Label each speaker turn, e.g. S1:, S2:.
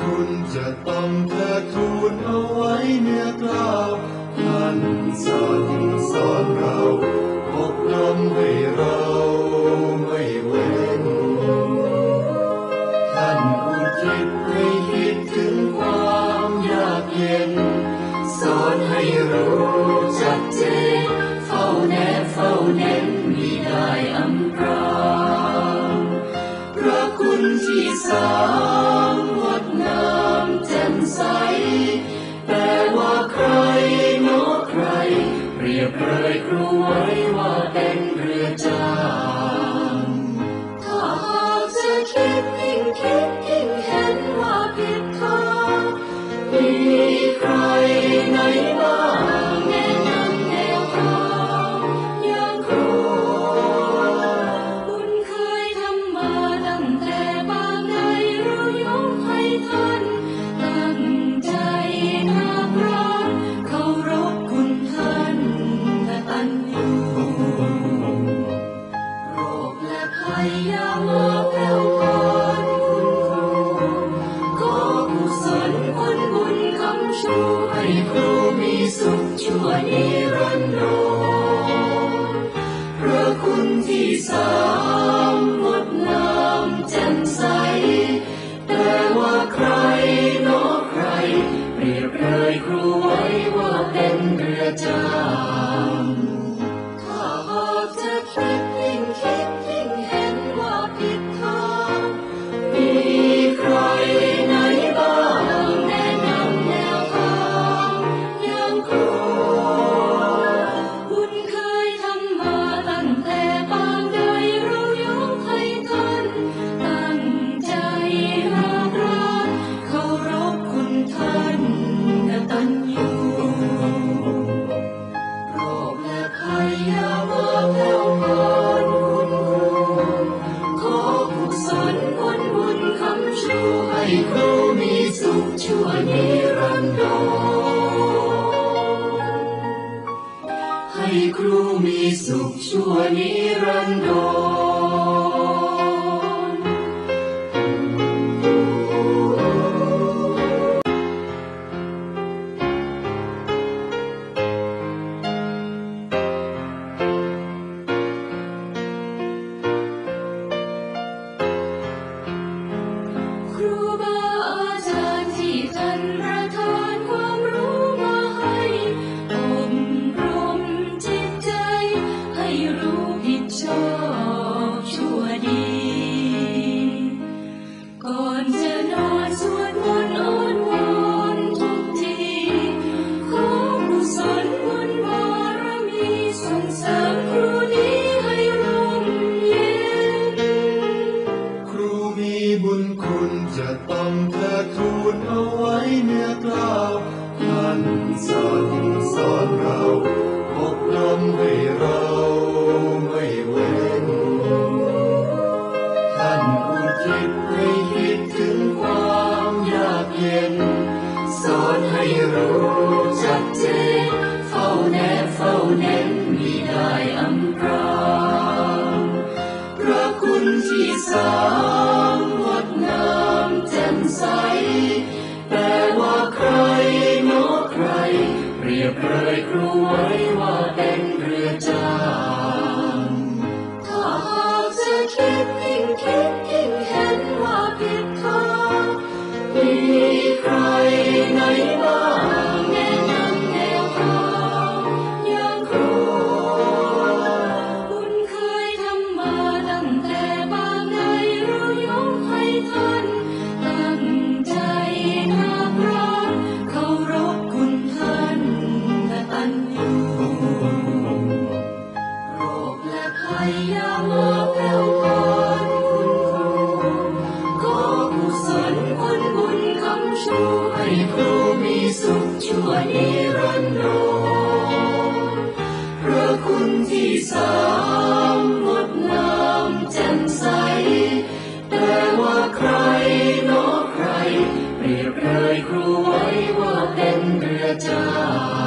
S1: คุ
S2: ณจะต้องเทิดทูนเอาไว้เนื้อกล้าวท่านสั่งสอนเราอบรมให้เราไม่เว้นท่านอุทิศให้คิดถึงความยากเย็น สอนให้รู้ชัดเจนเฝ้าแนบเฝ้าเน้นมิได้อำพรางพระคุณที่สา ดยิ่ ครูมี
S1: สุขชั่วนิรันดร
S2: พระคุณที่สา สุ
S1: ขชั่
S2: วนิรันดร
S1: จะต้องเทิ
S2: ดทูนเอาไว้เนื้อกล้าวท่านสั่งสอนเราอบรมให้เราไม่เว้นท่านอุทิศให้คิดถึงความยากเย็น สอนให้รู้ชัดเจนเฝ้าแนบเฝ้าเน้นมิได้อำพรางพระคุณที่สา รู้ไว้ว่าเป็นเรือจาง
S1: ถ้าหากจะคิดยิ่งคิดยิ่งเห็นว่าผิดทาง
S2: มีใครไหนบ้าง
S1: แนะนำแนวทางอย่างครูบุญเคยทำมาตั้งแต่บางใดเรายกให้ท่านตั้งใจ
S2: วนิรันดรพระคุณที่สามงดงามแจ่มใส แต่ว่าใครนอใคร เปรียบเลยครูไว้ว่าเป็นเรือจ้า